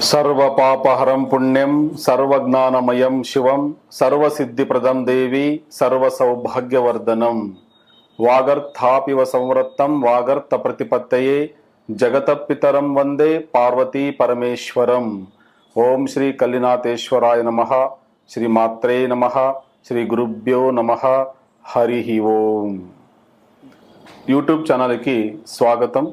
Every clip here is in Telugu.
సర్వపాపహరం పుణ్యం సర్వజ్ఞానమయం శివం సర్వసిద్ధిప్రదం దేవి సర్వసౌభాగ్యవర్ధనం. వాగర్థాపివ సంవృత్తం వాగర్థ ప్రతిపత్తయే జగతపితరం వందే పార్వతీ పరమేశ్వరం. ఓం శ్రీ కల్లినాథేశ్వరాయ నమ. శ్రీ మాత్రే నమ. శ్రీ గురుభ్యో నమ. హరి ఓం. యూట్యూబ్ ఛానల్కి స్వాగతం.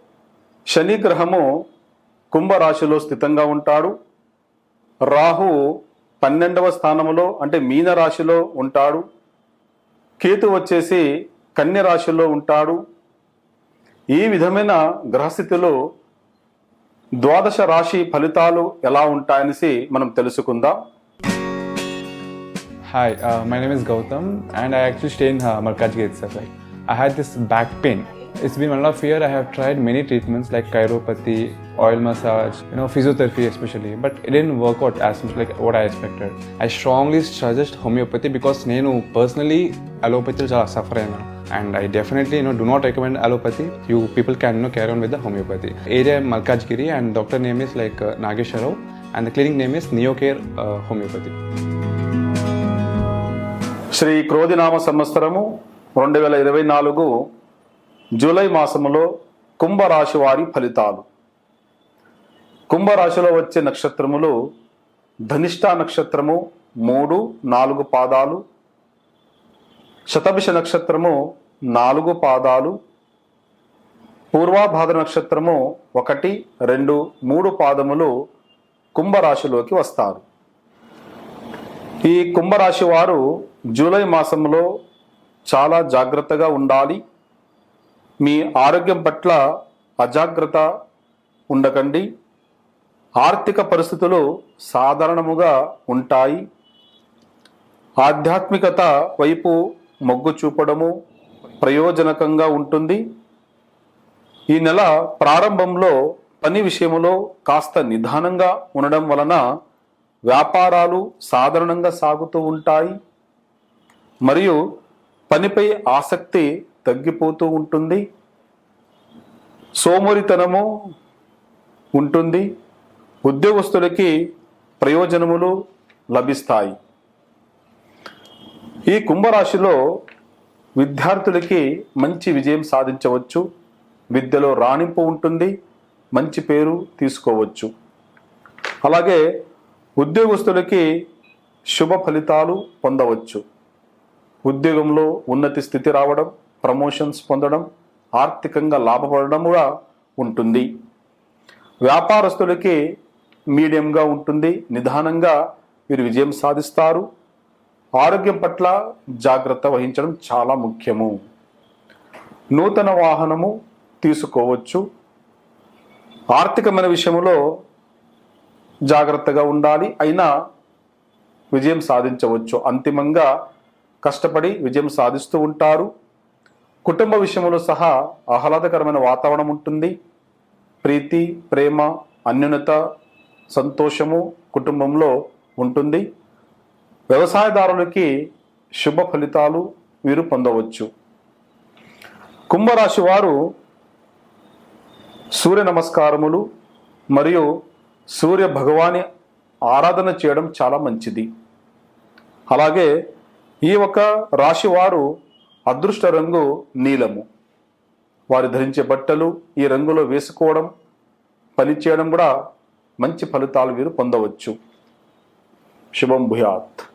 శని గ్రహము కుంభరాశిలో స్థితంగా ఉంటాడు. రాహు పన్నెండవ స్థానంలో అంటే మీన రాశిలో ఉంటాడు. కేతు వచ్చేసి కన్య రాశిలో ఉంటాడు. ఈ విధమైన గ్రహస్థితిలో ద్వాదశ రాశి ఫలితాలు ఎలా ఉంటాయనేసి మనం తెలుసుకుందాం. Hi my name is Gautam and I actually stay in Markaz gate sir I had this back pain. It's been one and a half year. I have tried many treatments like chiropathy, oil massage, you know, physiotherapy especially, but it didn't work out as much like what I expected. I strongly suggest homeopathy because నేను personally allopathy చాలా suffer అయినా and I definitely you know do not recommend allopathy. You people can you know carry on with the homeopathy. Area Malkajgiri and doctor name is like uh, Nagesha Rao and the clinic name is Neocare uh, Homeopathy. Shri క్రోధినామ సంవత్సరము రెండు వేల ఇరవై నాలుగు జూలై మాసములో కుంభరాశి వారి ఫలితాలు. కుంభరాశిలో వచ్చే నక్షత్రములు ధనిష్ట నక్షత్రము మూడు నాలుగు పాదాలు శతభిష నక్షత్రము నాలుగు పాదాలు పూర్వాభాద్ర నక్షత్రము ఒకటి రెండు మూడు పాదములు కుంభరాశిలోకి వస్తారు. ఈ కుంభరాశి వారు జూలై మాసంలో చాలా జాగ్రత్తగా ఉండాలి. మీ ఆరోగ్యం పట్ల అజాగ్రత్త ఉండకండి. ఆర్థిక పరిస్థితులు సాధారణముగా ఉంటాయి. ఆధ్యాత్మికత వైపు మొగ్గు చూపడము ప్రయోజనకంగా ఉంటుంది. ఈ నెల ప్రారంభంలో పని విషయంలో కాస్త నిదానంగా ఉండడం వలన వ్యాపారాలు సాధారణంగా సాగుతూ ఉంటాయి. మరియు పనిపై ఆసక్తి తగ్గిపోతూ ఉంటుంది. సోమరితనము ఉంటుంది. ఉద్యోగస్తులకి ప్రయోజనములు లభిస్తాయి. ఈ కుంభరాశిలో విద్యార్థులకి మంచి విజయం సాధించవచ్చు. విద్యలో రాణింపు ఉంటుంది. మంచి పేరు తీసుకోవచ్చు. అలాగే ఉద్యోగస్తులకి శుభ ఫలితాలు పొందవచ్చు. ఉద్యోగంలో ఉన్నతి స్థితి రావడం ప్రమోషన్స్ పొందడం ఆర్థికంగా లాభపడడం కూడా ఉంటుంది. వ్యాపారస్తులకి మీడియంగా ఉంటుంది. నిదానంగా వీరు విజయం సాధిస్తారు. ఆరోగ్యం పట్ల జాగ్రత్త వహించడం చాలా ముఖ్యము. నూతన వాహనము తీసుకోవచ్చు. ఆర్థికమైన విషయంలో జాగ్రత్తగా ఉండాలి. అయినా విజయం సాధించవచ్చు. అంతిమంగా కష్టపడి విజయం సాధిస్తూ ఉంటారు. కుటుంబ విషయంలో సహా ఆహ్లాదకరమైన వాతావరణం ఉంటుంది. ప్రీతి ప్రేమ అన్యోన్యత సంతోషము కుటుంబంలో ఉంటుంది. వ్యవసాయదారులకి శుభ ఫలితాలు వీరు పొందవచ్చు. కుంభరాశి వారు సూర్య నమస్కారములు మరియు సూర్య భగవాని ఆరాధన చేయడం చాలా మంచిది. అలాగే ఈ ఒక రాశి వారు అదృష్ట రంగు నీలము. వారు ధరించే బట్టలు ఈ రంగులో వేసుకోవడం పని చేయడం కూడా మంచి ఫలితాలు వీరు పొందవచ్చు. శుభం భూయాత్.